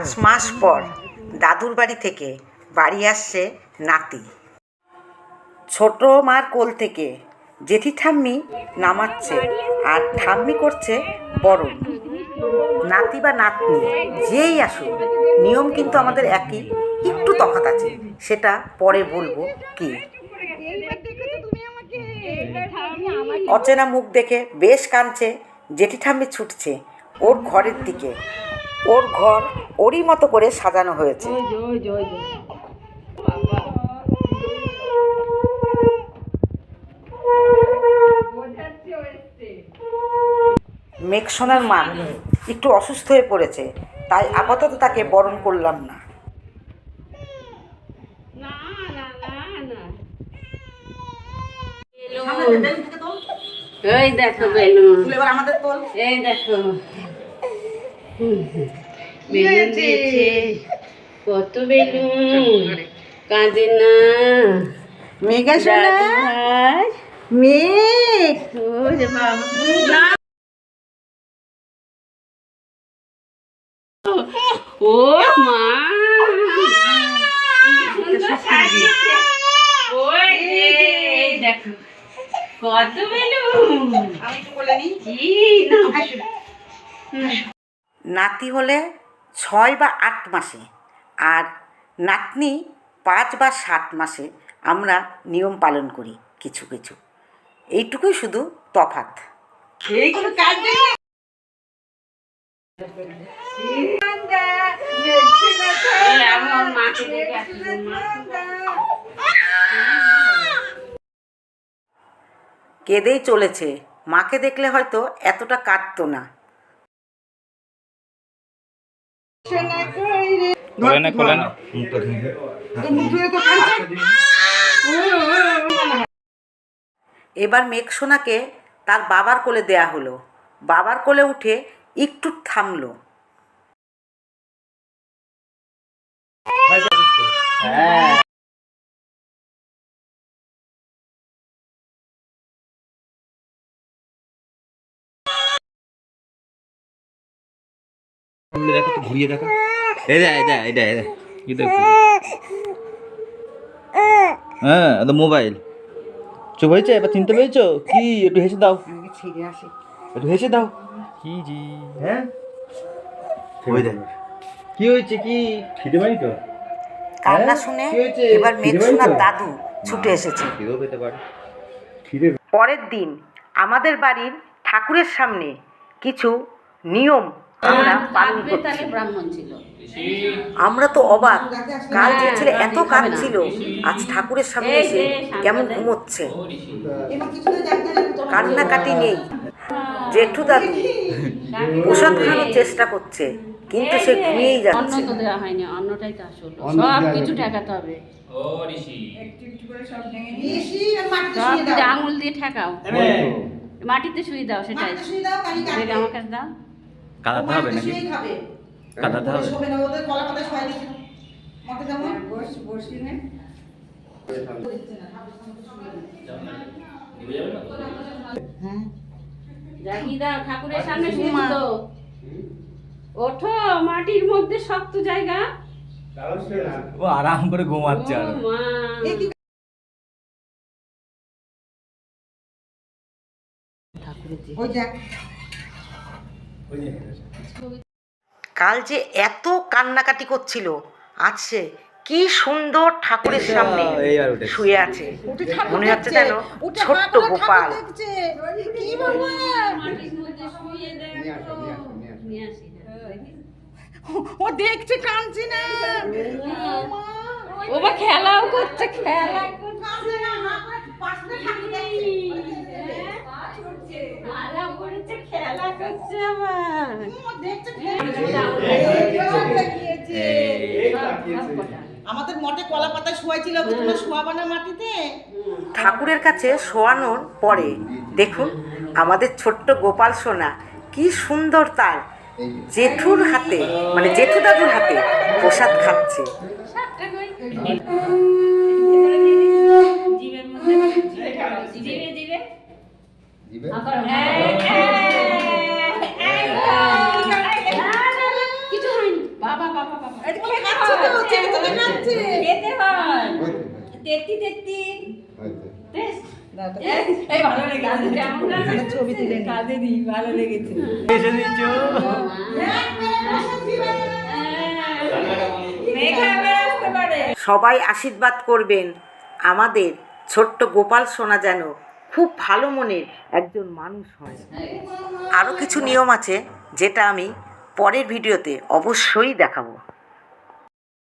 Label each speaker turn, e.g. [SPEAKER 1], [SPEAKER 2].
[SPEAKER 1] পাঁচ মাস পর দাদুর বাড়ি থেকে বাড়ি আসছে নাতি। ছোট মার কোল থেকে জেঠি ঠাম্মি নামাচ্ছে আর ঠাম্মি করছে বরণ নাতি বা নাতনি যেই আসুন নিয়ম কিন্তু আমাদের একই, একটু তফাত আছে, সেটা পরে বলব কি। অচেনা মুখ দেখে বেশ কাঁদছে, জেঠি ঠাম্মি ছুটছে ওর ঘরের দিকে। ওর ঘর ওরই মতো করে সাজানো হয়েছে। মেঘসোনার মা একটু অসুস্থ হয়ে পড়েছে তাই আপাতত তাকে বরণ করলাম না।
[SPEAKER 2] না না না না। এই দেখো বেলুন।
[SPEAKER 1] আমাদের তোল।
[SPEAKER 2] এই দেখো। বেলুন দিয়েছে কত বেলুন কাঁদে না।
[SPEAKER 1] মেঘা
[SPEAKER 2] ভাই।
[SPEAKER 1] মেঘ
[SPEAKER 2] ও যে বাবা না। ও মা। দেখো কত বেলুন।
[SPEAKER 1] আমি একটু বলে নিই।
[SPEAKER 2] না
[SPEAKER 1] নাতি হলে ছয় বা আট মাসে আর নাতনি পাঁচ বা সাত মাসে আমরা নিয়ম পালন করি কিছু কিছু। এইটুকুই শুধু
[SPEAKER 2] দেখে
[SPEAKER 1] কেঁদেই চলেছে। মাকে দেখলে হয়তো এতটা কাঁদতো না।
[SPEAKER 3] না না
[SPEAKER 1] এবার মেঘসোনাকে তার বাবার কোলে দেয়া হলো। বাবার কোলে উঠে একটু থামল।
[SPEAKER 3] সামনে দেখো তো ঘুরিয়ে কি হ্যাঁ তো মোবাইল। চুপ হয়েছে? এবার চিনতে পেরেছ? কি? একটু হেসে দাও। একটু হেসে দাও। কি জি? হ্যাঁ? ওই দেখ। কি হয়েছে? কি? খিদে পাই তো?
[SPEAKER 1] কান্না
[SPEAKER 3] হ্যাঁ?
[SPEAKER 1] শুনে
[SPEAKER 3] কি হয়েছে?
[SPEAKER 1] এবার মেঘসোনার? দাদু ছুটে এসেছে।
[SPEAKER 3] খিদেও পেতে পারে।
[SPEAKER 1] পরের দিন আমাদের বাড়ির ঠাকুরের সামনে কিছু নিয়ম আমরা পালন করছি। আমরা তো অবাক। কাল যে ছেলে এত
[SPEAKER 2] হ্যাঁ,
[SPEAKER 1] কাঁদছিল আজ ঠাকুরের সামনে এসে কেমন। ঘুমোচ্ছে। কান্নাকাটি নেই। জেঠু দাদু প্রসাদ খাওয়ানোর চেষ্টা করছে কিন্তু সে ঘুমিয়েই
[SPEAKER 2] অন্ন
[SPEAKER 1] যাচ্ছে।
[SPEAKER 2] তো দেওয়া হয়নি অন্নটাই তো আসল। সব কিছু ঠেকাতে হবে। আঙুল দিয়ে ঠেকাও। মাটিতে শুয়ে দাও সেটাই। আমার কাছে দাও।
[SPEAKER 3] কাদাতে হবে নাকি? কাদাতে হবে।
[SPEAKER 2] ঠাকুরের সামনে ওঠো মাটির মধ্যে শক্ত জায়গা।
[SPEAKER 3] ও আরাম করে ঘুমাচ্ছে আর।
[SPEAKER 2] মা।
[SPEAKER 1] কাল যে এত কান্নাকাটি করছিল আজ সে কি সুন্দর ঠাকুরের সামনে শুয়ে আছে। মনে হচ্ছে যেন ছোট্ট গোপাল।
[SPEAKER 4] ও দেখছে কাঁদছে না।
[SPEAKER 2] ও বা খেলাও করছে খেলা। মালা খেলা করছে আবার
[SPEAKER 4] আমাদের মঠে কলা পাতা শোয়াইছিল তোমরা শোয়াবা না মাটিতে?
[SPEAKER 1] ঠাকুরের কাছে শোয়ানোর পরে দেখুন আমাদের ছোট্ট গোপাল সোনা কি সুন্দর তার। জেঠুর হাতে মানে জেঠু দাদুর হাতে প্রসাদ খাচ্ছে।
[SPEAKER 2] জীবের মধ্যে জিভে জিভে কিছু হয়নি বাবা
[SPEAKER 4] খাচ্ছে তো, চেটে
[SPEAKER 2] খেতে হয়।
[SPEAKER 4] ছবি তুলে
[SPEAKER 2] ভালো লেগেছে।
[SPEAKER 1] সবাই আশীর্বাদ করবেন। আমাদের ছোট্ট গোপাল সোনা যেন খুব ভালো মনের একজন মানুষ হয়। আরও কিছু নিয়ম আছে যেটা আমি পরের ভিডিওতে অবশ্যই দেখাবো।